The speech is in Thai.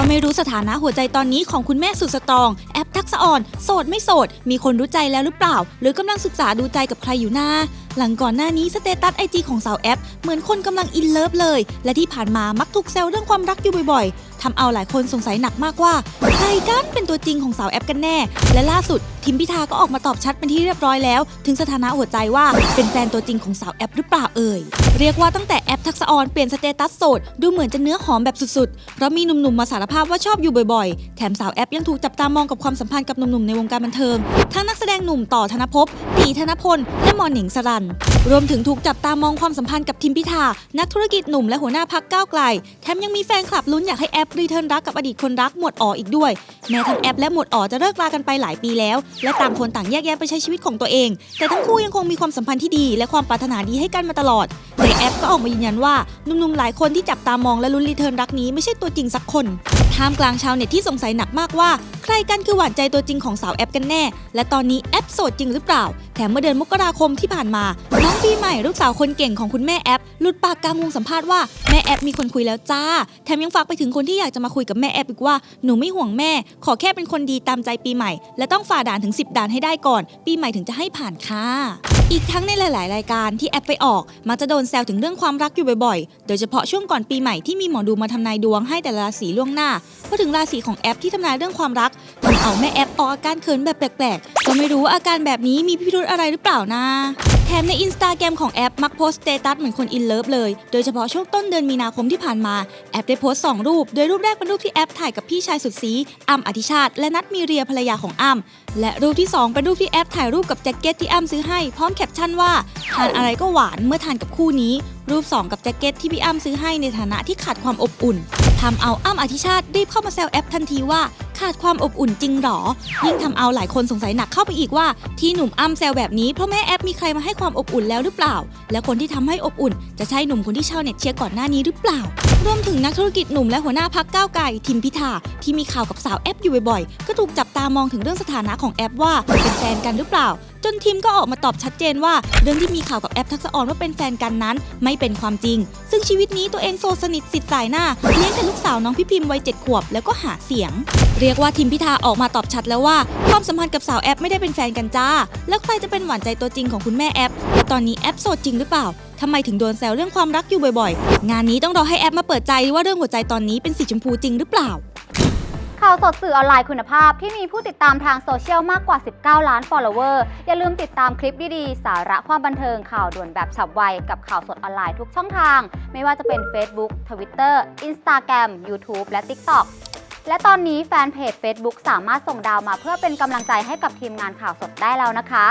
็ไม่รู้สถานะหัวใจตอนนี้ของคุณแม่สุดสตรอง แอปทักษะอ่อน โสดไม่โสด มีคนรู้ใจแล้วหรือเปล่า หรือกำลังศึกษาดูใจกับใครอยู่นาหลังก่อนหน้านี้สเตตัสไอจีของสาวแอป เหมือนคนกำลังอินเลิฟเลย และที่ผ่านมามักถูกแซวเรื่องความรักอยู่บ่อยๆทำเอาหลายคนสงสัยหนักมากว่า ใครกันเป็นตัวจริงของสาวแอปกันแน่ และล่าสุดทิมพิธาก็ออกมาตอบชัดเป็นที่เรียบร้อยแล้ว ถึงสถานะหัวใจว่าเป็นแฟนตัวจริงของสาวแอปหรือเปล่าเอ่ยเรียกว่าตั้งแต่แทักษะออนเปลี่ยนสเตตัสโสด ดูเหมือนจะเนื้อหอมแบบสุดๆ เพราะมีหนุ่มๆมาสารภาพว่าชอบอยู่บ่อยๆ แถมสาวแอปยังถูกจับตามองกับความสัมพันธ์กับหนุ่มๆในวงการบันเทิง ทั้งนักแสดงหนุ่มต่อธนภพตีธนพล และมอหนิงสรัน รวมถึงถูกจับตามองความสัมพันธ์กับทิมพิธา นักธุรกิจหนุ่มและหัวหน้าพักก้าวไกล แถมยังมีแฟนคลับลุ้นอยากให้แอปรีเทิร์นรักกับอดีตคนรักหมวดอ๋ออีกด้วย แม้ทั้งแอปและหมวดอ๋อจะเลิกรากันไปหลายปีแล้ว และต่างคนต่างแยกแย้ายไปใช้ชีวิตของตัวเอง แต่ทั้งคู่ยังคงมีความสัมพันธ์ที่ดี และความปรารถนาดีให้กันมาตลอด แต่แอปก็ออกมายืนยันว่าหนุ่มๆหลายคนที่จับตามองและลุ้นรีเทิร์นรักนี้ไม่ใช่ตัวจริงสักคนท่ามกลางชาวเน็ตที่สงสัยหนักมากว่า ใครกันคือหวานใจตัวจริงของสาวแอปกันแน่ และตอนนี้แอปโสดจริงหรือเปล่า แถมเมื่อเดือนมกราคมที่ผ่านมา น้องปีใหม่ลูกสาวคนเก่งของคุณแม่แอปหลุดปากกลางวงสัมภาษณ์ว่าแม่แอปมีคนคุยแล้วจ้า แถมยังฝากไปถึงคนที่อยากจะมาคุยกับแม่แอปอีกว่าหนูไม่ห่วงแม่ ขอแค่เป็นคนดีตามใจปีใหม่ และต้องฝ่าด่านถึง 10 ด่านให้ได้ก่อน ปีใหม่ถึงจะให้ผ่านค่ะ อีกทั้งในหลาย ๆ รายการที่แอปไปออกมักจะโดนแซวถึงเรื่องความรักอยู่บ่อย ๆ โดยเฉพาะช่วงก่อนปีใหม่ที่มีหมอดูมาทำนายดวงให้แต่ละราศีล่วงหน้าพอถึงราศีของแอปที่ทำนายเรื่องความรักทำเอาแม่แอปออกอาการเขินแบบแปลก ๆ ก็ไม่รู้ว่าอาการแบบนี้มีพิรุธอะไรหรือเปล่านะ แถมในอินสตาแกรมของแอปมักโพสต์สเตตัสเหมือนคนอินเลิฟเลย โดยเฉพาะช่วงต้นเดือนมีนาคมที่ผ่านมา แอปได้โพสต์สองรูป โดยรูปแรกเป็นรูปที่แอปถ่ายกับพี่ชายสุดซีอ้ำอธิชาติ และนัทมีเรียภรรยาของอ้ำและรูปที่สองเป็นรูปที่แอปถ่ายรูปกับแจ็คเก็ตที่อ้ำซื้อให้พร้อมแคปชั่นว่าทานอะไรก็หวานเมื่อทานกับคู่นี้ รูป 2 กับแจ็คเก็ตที่พี่อ้ำซื้อให้ในฐานะที่ขาดความอบอุ่น ทำเอาอ้ำอธิชาติรีบเข้ามาแซวแอปทันทีว่าขาดความอบอุ่นจริงหรอ ยิ่งทำเอาหลายคนสงสัยหนักเข้าไปอีกว่า ที่หนุ่มอ้ำแซวแบบนี้เพราะแม่แอปมีใครมาให้ความอบอุ่นแล้วหรือเปล่า และคนที่ทำให้อบอุ่น จะใช่หนุ่มคนที่ชาวเน็ตเชียร์ก่อนหน้านี้หรือเปล่า รวมถึงนักธุรกิจหนุ่มและหัวหน้าพักก้าวไกลทิมพิธาที่มีข่าวกับสาวแอปอยู่บ่อยๆ ก็ถูกจับตามองถึงเรื่องสถานะของแอปว่าเป็นแฟนกันหรือเปล่า จนทิมก็ออกมาตอบชัดเจนว่า เรื่องที่มีข่าวกับแอปทักษะออนว่าเป็นแฟนกันนั้น ไม่เป็นความจริง ซึ่งชีวิตนี้ตัวเองโซสนิทสิทธิ์สายหน้าเลี้ยงแต่ลูกสาวน้องพี่พิมพ์วัยเจ็ดขวบแล้วก็หาเสียง เรียกว่าทิมพิธาออกมาตอบชัดแล้วว่า ความสัมพันธ์กับสาวแอปไม่ได้เป็นแฟนกันจ้าแล้วใครจะเป็นหวานใจตัวจริงของคุณแม่แอปและตอนนี้แอปโสดจริงหรือเปล่า ทำไมถึงโดนแซวเรื่องความรักอยู่บ่อยๆ งานนี้ต้องรอให้แอปมาเปิดใจว่าเรื่องหัวใจตอนนี้เป็นสีชมพูจริงหรือเปล่า ข่าวสดสื่อออนไลน์คุณภาพที่มีผู้ติดตามทางโซเชียลมากกว่า 19 ล้าน follower อย่าลืมติดตามคลิปดีๆ สาระความบันเทิงข่าวด่วนแบบฉับไว กับข่าวสดออนไลน์ทุกช่องทาง ไม่ว่าจะเป็น Facebook Twitter Instagram YouTube และ TikTok และตอนนี้แฟนเพจ Facebook สามารถส่งดาวมาเพื่อเป็นกำลังใจให้กับทีมงานข่าวสดได้แล้วนะคะ